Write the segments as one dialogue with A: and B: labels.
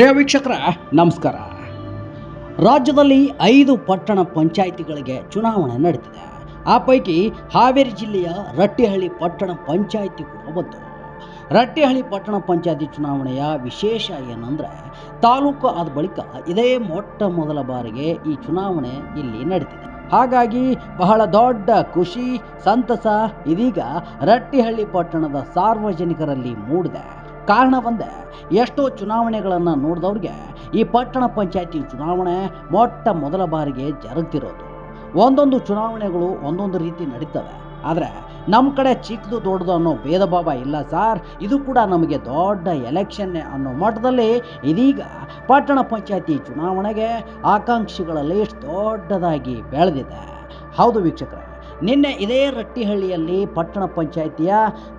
A: ಪ್ರಿಯ ವೀಕ್ಷಕರ, ನಮಸ್ಕಾರ. ರಾಜ್ಯದಲ್ಲಿ ಐದು ಪಟ್ಟಣ ಪಂಚಾಯಿತಿಗಳಿಗೆ ಚುನಾವಣೆ ನಡೆದಿದೆ ಆ ಪೈಕಿ ಹಾವೇರಿ ಜಿಲ್ಲೆಯ ರಟ್ಟಿಹಳ್ಳಿ ಪಟ್ಟಣ ಪಂಚಾಯಿತಿ ಕೂಡ ಒಂದು ರಟ್ಟಿಹಳ್ಳಿ ಪಟ್ಟಣ ಪಂಚಾಯಿತಿ ಚುನಾವಣೆಯ ವಿಶೇಷ ಏನಂದರೆ, ತಾಲೂಕು ಆದ ಬಳಿಕ ಇದೇ ಮೊಟ್ಟ ಮೊದಲ ಬಾರಿಗೆ ಈ ಚುನಾವಣೆ ಇಲ್ಲಿ ನಡೆದಿದೆ ಹಾಗಾಗಿ ಬಹಳ ದೊಡ್ಡ ಖುಷಿ, ಸಂತಸ ಇದೀಗ ರಟ್ಟಿಹಳ್ಳಿ ಪಟ್ಟಣದ ಸಾರ್ವಜನಿಕರಲ್ಲಿ ಮೂಡಿದೆ. ಕಾರಣ ಒಂದೇ, ಎಷ್ಟೋ ಚುನಾವಣೆಗಳನ್ನು ನೋಡಿದವ್ರಿಗೆ ಈ ಪಟ್ಟಣ ಪಂಚಾಯತಿ ಚುನಾವಣೆ ಮೊಟ್ಟ ಮೊದಲ ಬಾರಿಗೆ ಜರುಗ್ತಿರೋದು. ಒಂದೊಂದು ಚುನಾವಣೆಗಳು ಒಂದೊಂದು ರೀತಿ ನಡೀತವೆ. ಆದರೆ ನಮ್ಮ ಕಡೆ ಚಿಕ್ಕದು ದೊಡ್ಡದು ಅನ್ನೋ ಭೇದ ಭಾವ ಇಲ್ಲ ಸರ್. ಇದು ಕೂಡ ನಮಗೆ ದೊಡ್ಡ ಎಲೆಕ್ಷನ್ನೇ ಅನ್ನೋ ಮಟ್ಟದಲ್ಲಿ ಇದೀಗ ಪಟ್ಟಣ ಪಂಚಾಯತಿ ಚುನಾವಣೆಗೆ ಆಕಾಂಕ್ಷಿಗಳ ಲಿಸ್ಟ್ ದೊಡ್ಡದಾಗಿ ಬೆಳೆದಿದೆ. ಹೌದು ವೀಕ್ಷಕರೇ ನಿನ್ನೆ ಇದೇ ರಟ್ಟಿಹಳ್ಳಿಯಲ್ಲಿ ಪಟ್ಟಣ ಪಂಚಾಯಿತಿಯ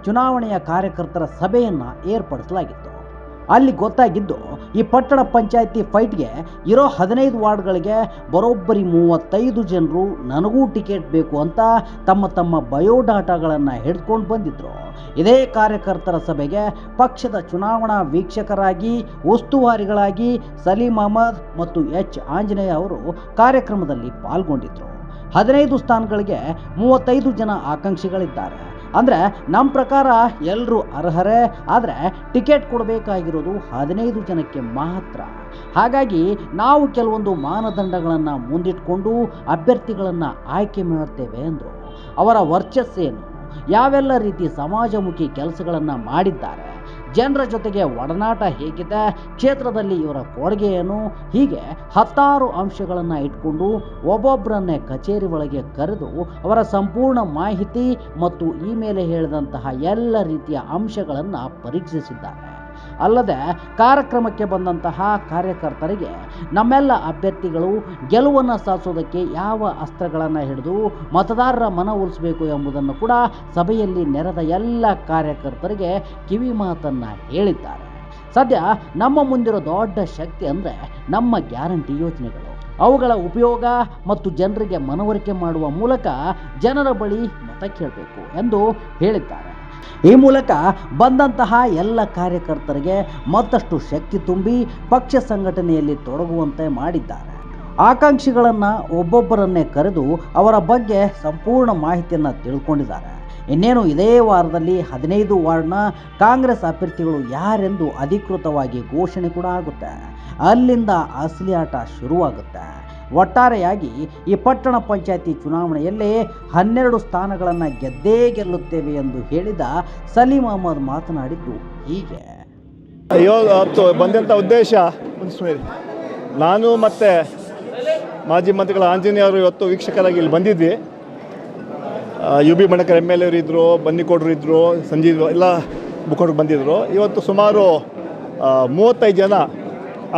A: ಚುನಾವಣೆಯ ಕಾರ್ಯಕರ್ತರ ಸಭೆಯನ್ನು ಏರ್ಪಡಿಸಲಾಗಿತ್ತು. ಅಲ್ಲಿ ಗೊತ್ತಾಗಿದ್ದು, ಈ ಪಟ್ಟಣ ಪಂಚಾಯಿತಿ ಫೈಟ್ಗೆ ಇರೋ ಹದಿನೈದು ವಾರ್ಡ್ಗಳಿಗೆ ಬರೋಬ್ಬರಿ ಮೂವತ್ತೈದು ಜನರು ನನಗೂ ಟಿಕೆಟ್ ಬೇಕು ಅಂತ ತಮ್ಮ ತಮ್ಮ ಬಯೋಡಾಟಾಗಳನ್ನು ಹಿಡ್ಕೊಂಡು ಬಂದಿದ್ದರು ಇದೇ ಕಾರ್ಯಕರ್ತರ ಸಭೆಗೆ ಪಕ್ಷದ ಚುನಾವಣಾ ವೀಕ್ಷಕರಾಗಿ, ಉಸ್ತುವಾರಿಗಳಾಗಿ ಸಲೀಂ ಅಹಮದ್ ಮತ್ತು ಎಚ್. ಆಂಜನೇಯ ಅವರು ಕಾರ್ಯಕ್ರಮದಲ್ಲಿ ಪಾಲ್ಗೊಂಡಿದ್ದರು ಹದಿನೈದು ಸ್ಥಾನಗಳಿಗೆ ಮೂವತ್ತೈದು ಜನ ಆಕಾಂಕ್ಷಿಗಳಿದ್ದಾರೆ. ಅಂದರೆ ನಮ್ಮ ಪ್ರಕಾರ ಎಲ್ಲರೂ ಅರ್ಹರೇ, ಆದರೆ ಟಿಕೆಟ್ ಕೊಡಬೇಕಾಗಿರೋದು ಹದಿನೈದು ಜನಕ್ಕೆ ಮಾತ್ರ. ಹಾಗಾಗಿ ನಾವು ಕೆಲವೊಂದು ಮಾನದಂಡಗಳನ್ನು ಮುಂದಿಟ್ಕೊಂಡು ಅಭ್ಯರ್ಥಿಗಳನ್ನು ಆಯ್ಕೆ ಮಾಡುತ್ತೇವೆ ಅಂದರು ಅವರ ವರ್ಚಸ್ಸೇನು. ಯಾವೆಲ್ಲ ರೀತಿ ಸಮಾಜಮುಖಿ ಕೆಲಸಗಳನ್ನು ಮಾಡಿದ್ದಾರೆ ಜನರ ಜೊತೆಗೆ ಒಡನಾಟ ಹೇಗಿದೆ, ಕ್ಷೇತ್ರದಲ್ಲಿ ಇವರ ಕೊಡುಗೆ ಏನು? ಹೀಗೆ ಹತ್ತಾರು ಅಂಶಗಳನ್ನು ಇಟ್ಕೊಂಡು ಒಬ್ಬೊಬ್ಬರನ್ನೇ ಕಚೇರಿ ಒಳಗೆ ಕರೆದು ಅವರ ಸಂಪೂರ್ಣ ಮಾಹಿತಿ ಮತ್ತು ಈ ಮೇಲೆ ಹೇಳಿದಂತಹ ಎಲ್ಲ ರೀತಿಯ ಅಂಶಗಳನ್ನು ಪರೀಕ್ಷಿಸಿದ್ದಾರೆ. ಅಲ್ಲದೆ ಕಾರ್ಯಕ್ರಮಕ್ಕೆ ಬಂದಂತಹ ಕಾರ್ಯಕರ್ತರಿಗೆ ನಮ್ಮೆಲ್ಲ ಅಭ್ಯರ್ಥಿಗಳು ಗೆಲುವನ್ನು ಸಾಧಿಸೋದಕ್ಕೆ ಯಾವ ಅಸ್ತ್ರಗಳನ್ನು ಹಿಡಿದು ಮತದಾರರ ಮನವೊಲಿಸಬೇಕು ಎಂಬುದನ್ನು ಕೂಡ ಸಭೆಯಲ್ಲಿ ನೆರೆದ ಎಲ್ಲ ಕಾರ್ಯಕರ್ತರಿಗೆ ಕಿವಿ ಮಾತನ್ನು ಹೇಳಿದ್ದಾರೆ. ಸದ್ಯ ನಮ್ಮ ಮುಂದಿರೋ ದೊಡ್ಡ ಶಕ್ತಿ ಅಂದರೆ ನಮ್ಮ ಗ್ಯಾರಂಟಿ ಯೋಜನೆಗಳು. ಅವುಗಳ ಉಪಯೋಗ ಮತ್ತು ಜನರಿಗೆ ಮನವರಿಕೆ ಮಾಡುವ ಮೂಲಕ ಜನರ ಬಳಿ ಮತ ಕೇಳಬೇಕು ಎಂದು ಹೇಳಿದ್ದಾರೆ. ಈ ಮೂಲಕ ಬಂದಂತಹ ಎಲ್ಲ ಕಾರ್ಯಕರ್ತರಿಗೆ ಮತ್ತಷ್ಟು ಶಕ್ತಿ ತುಂಬಿ ಪಕ್ಷ ಸಂಘಟನೆಯಲ್ಲಿ ತೊಡಗುವಂತೆ ಮಾಡಿದ್ದಾರೆ. ಆಕಾಂಕ್ಷಿಗಳನ್ನು ಒಬ್ಬೊಬ್ಬರನ್ನೇ ಕರೆದು ಅವರ ಬಗ್ಗೆ ಸಂಪೂರ್ಣ ಮಾಹಿತಿಯನ್ನು ತಿಳ್ಕೊಂಡಿದ್ದಾರೆ. ಇನ್ನೇನು ಇದೇ ವಾರದಲ್ಲಿ ಹದಿನೈದು ವಾರ್ಡ್ನ ಕಾಂಗ್ರೆಸ್ ಅಭ್ಯರ್ಥಿಗಳು ಯಾರೆಂದು ಅಧಿಕೃತವಾಗಿ ಘೋಷಣೆ ಕೂಡ ಆಗುತ್ತೆ. ಅಲ್ಲಿಂದ ಅಸಲಿ ಆಟ ಶುರುವಾಗುತ್ತೆ. ಒಟ್ಟಾರೆಯಾಗಿ ಈ ಪಟ್ಟಣ ಪಂಚಾಯತಿ ಚುನಾವಣೆಯಲ್ಲಿ ಹನ್ನೆರಡು ಸ್ಥಾನಗಳನ್ನು ಗೆದ್ದೇ ಗೆಲ್ಲುತ್ತೇವೆ ಎಂದು ಹೇಳಿದ ಸಲೀಂ ಅಹಮದ್ ಮಾತನಾಡಿದ್ದು ಹೀಗೆ.
B: ಬಂದಂಥ ಉದ್ದೇಶ. ನಾನು ಮತ್ತು ಮಾಜಿ ಮಂತ್ರಿಗಳ ಆಂಜನೇಯ ಅವರು ಇವತ್ತು ವೀಕ್ಷಕರಾಗಿ ಇಲ್ಲಿ ಬಂದಿದ್ವಿ. U B Manakar M L ಎರು ಇದ್ದರು ಬನ್ನಿಕೋಡ್ರು ಇದ್ದರು ಸಂಜೀವ್ ಎಲ್ಲ ಮುಖಂಡರು ಬಂದಿದ್ದರು ಇವತ್ತು ಸುಮಾರು ಮೂವತ್ತೈದು ಜನ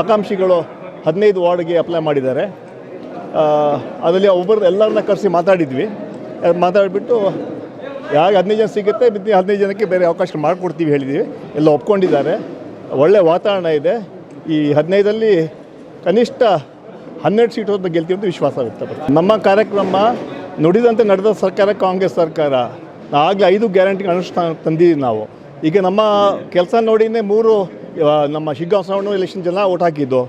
B: ಆಕಾಂಕ್ಷಿಗಳು ಹದಿನೈದು ವಾರ್ಡ್ಗೆ ಅಪ್ಲೈ ಮಾಡಿದ್ದಾರೆ. ಅದರಲ್ಲಿ ಒಬ್ಬರು ಎಲ್ಲರನ್ನ ಕರೆಸಿ ಮಾತಾಡಿದ್ವಿ. ಮಾತಾಡಿಬಿಟ್ಟು ಯಾವಾಗ ಹದಿನೈದು ಜನ ಸಿಗುತ್ತೆ, ಬಿದ್ದು ಹದಿನೈದು ಜನಕ್ಕೆ ಬೇರೆ ಅವಕಾಶ ಮಾಡಿಕೊಡ್ತೀವಿ ಹೇಳಿದ್ದೀವಿ ಎಲ್ಲ ಒಪ್ಕೊಂಡಿದ್ದಾರೆ. ಒಳ್ಳೆ ವಾತಾವರಣ ಇದೆ. ಈ ಹದಿನೈದಲ್ಲಿ ಕನಿಷ್ಠ ಹನ್ನೆರಡು ಸೀಟ್ ಹೋದ ಗೆಲ್ತೀವಿ ಅಂತ ವಿಶ್ವಾಸ ವ್ಯಕ್ತಪಡ್ತೀವಿ ನಮ್ಮ ಕಾರ್ಯಕ್ರಮ ನುಡಿದಂತೆ ನಡೆದ ಸರ್ಕಾರ ಕಾಂಗ್ರೆಸ್ ಸರ್ಕಾರ. ಆಗಲೇ ಐದು ಗ್ಯಾರಂಟಿ ಅನುಷ್ಠಾನ ತಂದಿದ್ದೀವಿ ನಾವು. ಈಗ ನಮ್ಮ ಕೆಲಸ ನೋಡಿನೇ ಮೂರು ನಮ್ಮ ಶಿಗ್ಗಾಂವ್ ಸವಣ್ಣ ಎಲೆಕ್ಷನ್ ಜನ ಓಟ್ ಹಾಕಿದ್ದು.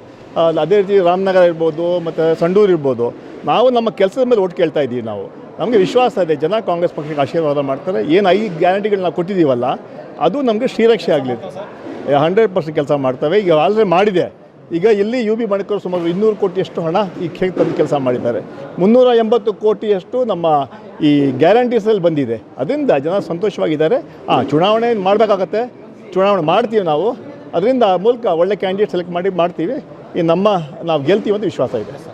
B: ಅದೇ ರೀತಿ ರಾಮನಗರ ಇರ್ಬೋದು ಮತ್ತು ಸಂಡೂರು ಇರ್ಬೋದು, ನಾವು ನಮ್ಮ ಕೆಲಸದ ಮೇಲೆ ಓಟ್ ಕೇಳ್ತಾ ಇದ್ದೀವಿ ನಾವು. ನಮಗೆ ವಿಶ್ವಾಸ ಇದೆ, ಜನ ಕಾಂಗ್ರೆಸ್ ಪಕ್ಷಕ್ಕೆ ಆಶೀರ್ವಾದ ಮಾಡ್ತಾರೆ. ಏನು ಐದು ಗ್ಯಾರಂಟಿಗಳು ನಾವು ಕೊಟ್ಟಿದ್ದೀವಲ್ಲ, ಅದು ನಮಗೆ ಶ್ರೀರಕ್ಷೆ ಆಗಲಿ ಹಂಡ್ರೆಡ್ ಪರ್ಸೆಂಟ್ ಕೆಲಸ ಮಾಡ್ತವೆ. ಈಗ ಆಲ್ರೆಡಿ ಮಾಡಿದೆ. ಈಗ ಇಲ್ಲಿ ಯು ಬಿ ಮಣಿಕರು ಸುಮಾರು ಇನ್ನೂರು ಕೋಟಿಯಷ್ಟು ಹಣ ಈ ಕ್ಷೇತ್ರ ತಂದು ಕೆಲಸ ಮಾಡಿದ್ದಾರೆ. ಮುನ್ನೂರ ಎಂಬತ್ತು ಕೋಟಿಯಷ್ಟು ನಮ್ಮ ಈ ಗ್ಯಾರಂಟೀಸಲ್ಲಿ ಬಂದಿದೆ. ಅದರಿಂದ ಜನ ಸಂತೋಷವಾಗಿದ್ದಾರೆ. ಹಾಂ ಚುನಾವಣೆ ಮಾಡಬೇಕಾಗತ್ತೆ? ಚುನಾವಣೆ ಮಾಡ್ತೀವಿ ನಾವು. ಅದರಿಂದ ಮೂಲಕ ಒಳ್ಳೆ ಕ್ಯಾಂಡಿಡೇಟ್ ಸೆಲೆಕ್ಟ್ ಮಾಡಿ, ಮಾಡ್ತೀವಿ. ಈ ನಮ್ಮ ನಾವು ಗೆಲ್ತೀವಿ ಅಂತ ವಿಶ್ವಾಸ ಇದೆ.